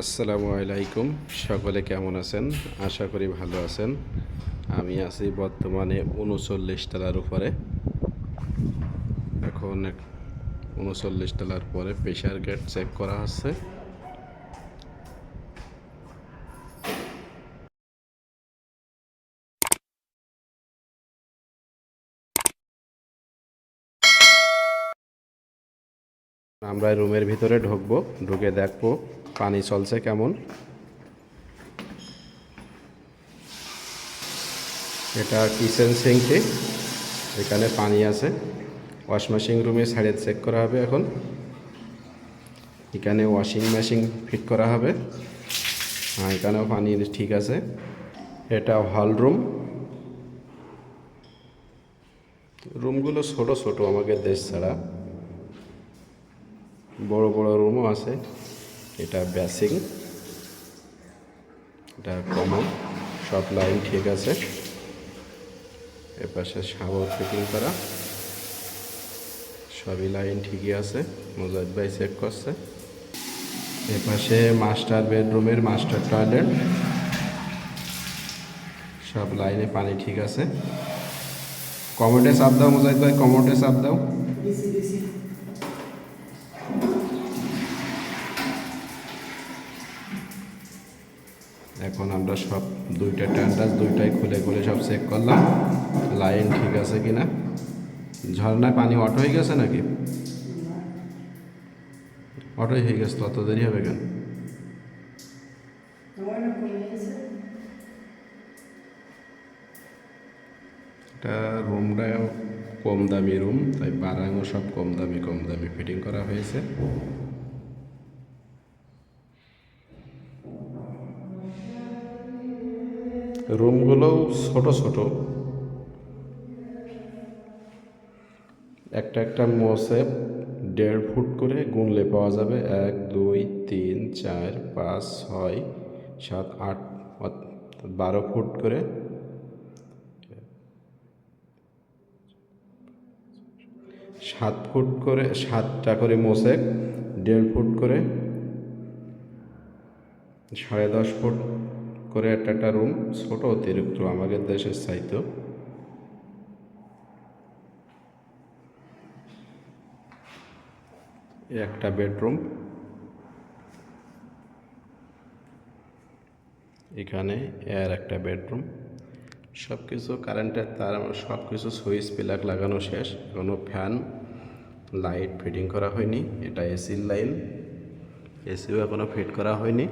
আসসালামু আলাইকুম। সকলে কেমন আছেন? আশা করি ভালো আছেন। আমি আছি বর্তমানে উনচল্লিশ তলার উপরে। এখন উনচল্লিশ তলার পরে প্রেশার গেট চেক করা হচ্ছে। আমরা রুমের ভিতরে ঢুকবো, ঢুকে দেখব। পানি চলছে কেমন? এটা কিচেন সিঙ্কে, এখানে পানি আছে। ওয়াশ মেশিন রুমে সাইডে চেক করা হবে এখন। এখানে ওয়াশিং মেশিন ফিট করা হবে। হ্যাঁ এখানেও পানি ঠিক আছে। এটা হল রুম। রুমগুলো ছোট ছোট আমাদের দেশ ছাড়া। বড় বড় রুমও আছে। এটা ব্যাসিং, এটা কমন সব লাইন ঠিক আছে। এপাশে শাওয়ার ফিটিং করা, সবই লাইন ঠিকই আছে মোজাদ ভাই চেক করছে। এপাশে মাস্টার বেডরুমের মাস্টার টয়লেট সব লাইনে পানি ঠিক আছে। কমোডে চাপ দাও মোজাদ ভাই কমোডে চাপ দাও। এখন আমরা সব দুইটা ট্যান্ডাস দুইটাই খুলে খুলে সব চেক করলাম। লাইন ঠিক আছে কি না ঝর্ণায় পানি অটো হয়ে গেছে নাকি? অটোই হয়ে গেছে তত দেরি হবে কেন? এটা রুমটা কম দামি রুম, তাই বারাঙও সব কম দামি কম দামি ফিটিং করা হয়েছে। রুমগুলোও ছোট ছোট। একটা একটা মোসে দেড় ফুট করে গুনলে পাওয়া যাবে এক, দুই, তিন, চার, পাঁচ, ছয়, সাত, আট, বারো ফুট করে। সাত ফুট করে, সাতটা করে মোসেক দেড় ফুট করে, সাড়ে দশ ফুট। করে একটা একটা রুম ছোট অতিরিক্ত, আমাদের দেশের চাইতো। একটা বেডরুম এখানে এর একটা বেডরুম সব কিছু কারেন্টের তার সব কিছু সুইচ প্লাগ লাগানো শেষ। কোনো ফ্যান লাইট ফিটিং করা হয়নি। এটা এসির লাইন এসিও এখনও ফিট করা হয়নি।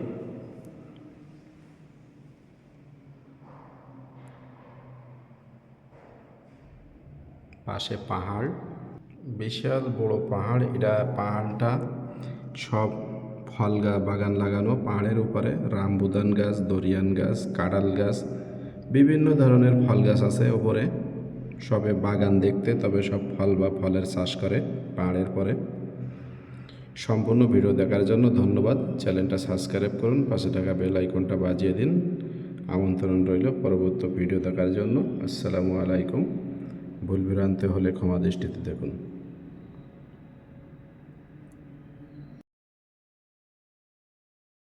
পাশে পাহাড়, বিশাল বড় পাহাড়। এটা পাহাড়টা সব ফল বাগান লাগানো। পাহাড়ের উপরে রামবুদান গাছ, দরিয়ান গাছ কাঁড়াল গাছ, বিভিন্ন ধরনের ফল গাছ আছে উপরে। সবে বাগান দেখতে, তবে সব ফল বা ফলের চাষ করে পাহাড়ের পরে। সম্পূর্ণ ভিডিও দেখার জন্য ধন্যবাদ। চ্যানেলটা সাবস্ক্রাইব করুন, পাশে টাকা বেল আইকনটা বাজিয়ে দিন। আমন্ত্রণ রইল পরবর্তী ভিডিও দেখার জন্য। আসসালামু আলাইকুম। ভুল ভ্রান্তি হলে ক্ষমা দৃষ্টিতে দেখুন।